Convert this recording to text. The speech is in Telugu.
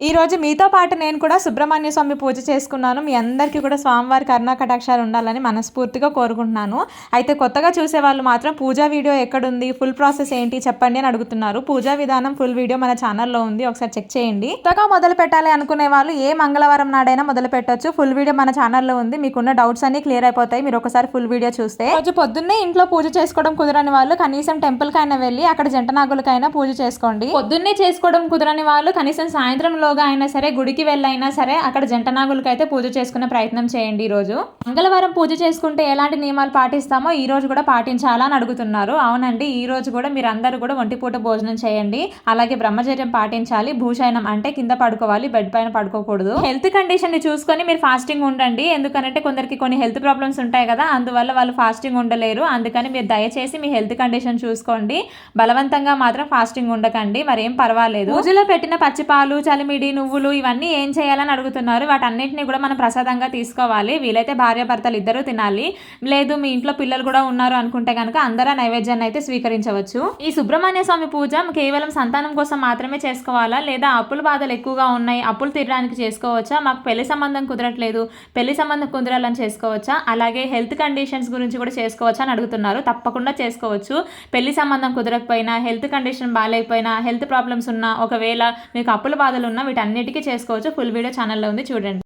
ఈ రోజు మీతో పాటు నేను కూడా సుబ్రహ్మణ్య స్వామి పూజ చేసుకున్నాను. మీ అందరికీ కూడా స్వామివారి కరుణా కటాక్షాలు ఉండాలని మనస్ఫూర్తిగా కోరుకుంటున్నాను. అయితే కొత్తగా చూసే వాళ్ళు మాత్రం పూజా వీడియో ఎక్కడుంది ఫుల్ ప్రాసెస్ ఏంటి చెప్పండి అని అడుగుతున్నారు. పూజా విధానం ఫుల్ వీడియో మన ఛానల్లో ఉంది. ఒకసారి చెక్ చేయండి. కొత్తగా మొదలు పెట్టాలి అనుకునే వాళ్ళు ఏ మంగళవారం నాడైనా మొదలు పెట్టొచ్చు. ఫుల్ వీడియో మన ఛానల్లో ఉంది. మీకున్న డౌట్స్ అన్ని క్లియర్ అయిపోతాయి. మీరు ఒకసారి ఫుల్ వీడియో చూస్తే. రోజు పొద్దున్నే ఇంట్లో పూజ చేసుకోవడం కుదరని వాళ్ళు కనీసం టెంపుల్కైనా వెళ్ళి అక్కడ జంట నాగులకైనా పూజ చేసుకోండి. పొద్దున్నే చేసుకోవడం కుదరని వాళ్ళు కనీసం సాయంత్రంలోగా అయినా సరే గుడికి వెళ్ళైనా సరే అక్కడ జంట నాగులకి అయితే పూజ చేసుకునే ప్రయత్నం చేయండి ఈ రోజు మంగళవారం పూజ చేసుకుంటే ఎలాంటి నియమాలు పాటిస్తామో ఈ రోజు కూడా పాటించాలా అని అడుగుతున్నారు. అవునండి ఈ రోజు కూడా మీరు అందరూ కూడా ఒంటిపూట భోజనం చేయండి. అలాగే బ్రహ్మచర్యం పాటించాలి. భూషయనం అంటే కింద పడుకోవాలి బెడ్ పైన పడుకోకూడదు. హెల్త్ కండిషన్ని చూసుకొని మీరు ఫాస్టింగ్ ఉండండి. ఎందుకంటే కొందరికి కొన్ని హెల్త్ ప్రాబ్లమ్స్ ఉంటాయి కదా అందువల్ల వాళ్ళు ఫాస్టింగ్ ఉండలేరు. అందుకని మీరు దయచేసి మీ హెల్త్ కండిషన్ చూసుకోండి. బలవంతంగా మాత్రం ఫాస్టింగ్ ఉండకండి. మరేం పర్వాలేదు. పూజలో పెట్టిన పచ్చిపాలు విడి నువ్వులు ఇవన్నీ ఏం చేయాలని అడుగుతున్నారు? వాటన్నిటిని కూడా మనం ప్రసాదంగా తీసుకోవాలి. వీలైతే భార్యాభర్తలు ఇద్దరు తినాలి. లేదు మీ ఇంట్లో పిల్లలు కూడా ఉన్నారు అనుకుంటే కనుక అందరూ నైవేద్యాన్ని అయితే స్వీకరించవచ్చు. ఈ సుబ్రహ్మణ్య స్వామి పూజ కేవలం సంతానం కోసం మాత్రమే చేసుకోవాలా? లేదా అప్పుల బాధలు ఎక్కువగా ఉన్నాయి అప్పులు తీరడానికి చేసుకోవచ్చా? మాకు పెళ్ళి సంబంధం కుదరట్లేదు పెళ్ళి సంబంధం కుదరాలని చేసుకోవచ్చా? అలాగే హెల్త్ కండిషన్స్ గురించి కూడా చేసుకోవచ్చా అని అడుగుతున్నారు. తప్పకుండా చేసుకోవచ్చు. పెళ్ళి సంబంధం కుదరకపోయినా హెల్త్ కండిషన్ బాగాలేకపోయినా హెల్త్ ప్రాబ్లమ్స్ ఉన్నా ఒకవేళ మీకు అప్పుల బాధలు ఉన్నా వీటన్నిటికీ చేసుకోవచ్చు. ఫుల్ వీడియో ఛానల్లో ఉంది. చూడండి.